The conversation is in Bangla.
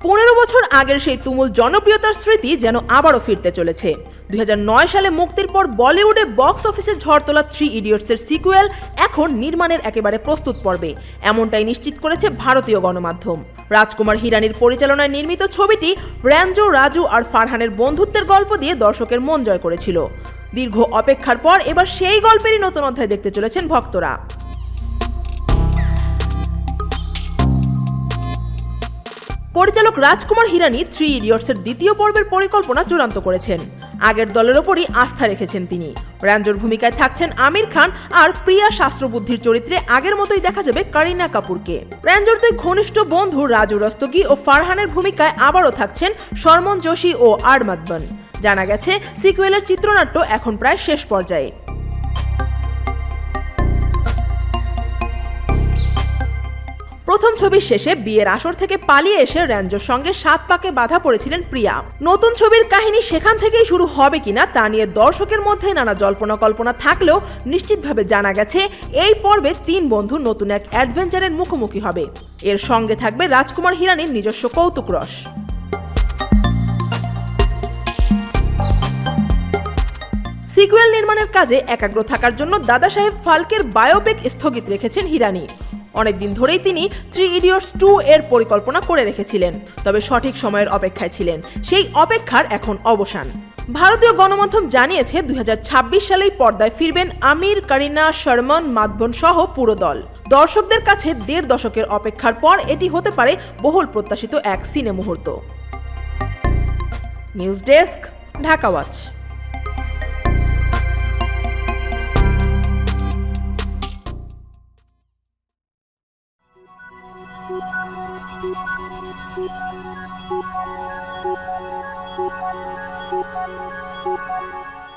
পনেরো বছর আগের সেই তুমুল জনপ্রিয়তার স্মৃতি যেন আবারও ফিরতে চলেছে। দু হাজার নয় সালে মুক্তির পর বলিউডে বক্স অফিসে ঝড় তোলা থ্রি ইডিয়টসের সিকুয়েল এখন নির্মাণের একেবারে প্রস্তুত পর্বে। এমনটাই নিশ্চিত করেছে ভারতীয় গণমাধ্যম। রাজকুমার হিরানির পরিচালনায় নির্মিত ছবিটি র্যাঞ্জো রাজু আর ফারহানের বন্ধুত্বের গল্প দিয়ে দর্শকের মন জয় করেছিল। দীর্ঘ অপেক্ষার পর এবার সেই গল্পেরই নতুন অধ্যায় দেখতে চলেছেন ভক্তরা। পরিচালক রাজকুমার হিরানি থ্রি ইডিয়টসের দ্বিতীয় পর্বের পরিকল্পনা চূড়ান্ত করেছেন। আগের দলের ওপরই আস্থা রেখেছেন তিনি। র্যাঞ্জোর ভূমিকায় থাকছেন আমির খান আর প্রিয়া শাস্ত্রবুদ্ধির চরিত্রে আগের মতোই দেখা যাবে করিনা কাপুরকে। র্যাঞ্জোর দুই ঘনিষ্ঠ বন্ধু রাজু রস্তগি ও ফারহানের ভূমিকায় আবারও থাকছেন শর্মন যোশী ও আরমাদবন জানা গেছে, সিকুয়েলের চিত্রনাট্য এখন প্রায় শেষ পর্যায়ে। প্রথম ছবির শেষে বিয়ের আসর থেকে পালিয়ে এসে র্যাঞ্জোর সঙ্গে সাত পাকে বাধা পড়েছিলেন প্রিয়া। নতুন ছবির কাহিনী সেখান থেকেই শুরু হবে কিনা তা নিয়ে দর্শকের মধ্যে নানা জল্পনা কল্পনা থাকলেও নিশ্চিতভাবে জানা গেছে, এই পর্বে তিন বন্ধু নতুন এক অ্যাডভেঞ্চারের মুখোমুখি হবে। এর সঙ্গে থাকবে রাজকুমার হিরানির নিজস্ব কৌতুক রস। সিকুয়েল নির্মাণের কাজে একাগ্র থাকার জন্য দাদা সাহেব ফালকের বায়োপিক স্থগিত রেখেছেন হিরানি। অনেকদিন ধরেই তিনি থ্রি ইডিয়টস টু এর পরিকল্পনা করে রেখেছিলেন, তবে সঠিক সময়ের অপেক্ষায় ছিলেন। সেই অপেক্ষার এখন অবসান। ভারতীয় গণমাধ্যম জানিয়েছে দু হাজার ছাব্বিশ সালেই পর্দায় ফিরবেন আমির, করিনা, শর্মন মাধবন সহ পুরো দল। দর্শকদের কাছে দেড় দশকের অপেক্ষার পর এটি হতে পারে বহুল প্রত্যাশিত এক সিনে মুহূর্ত news desk, Dhaka watch. Thank you.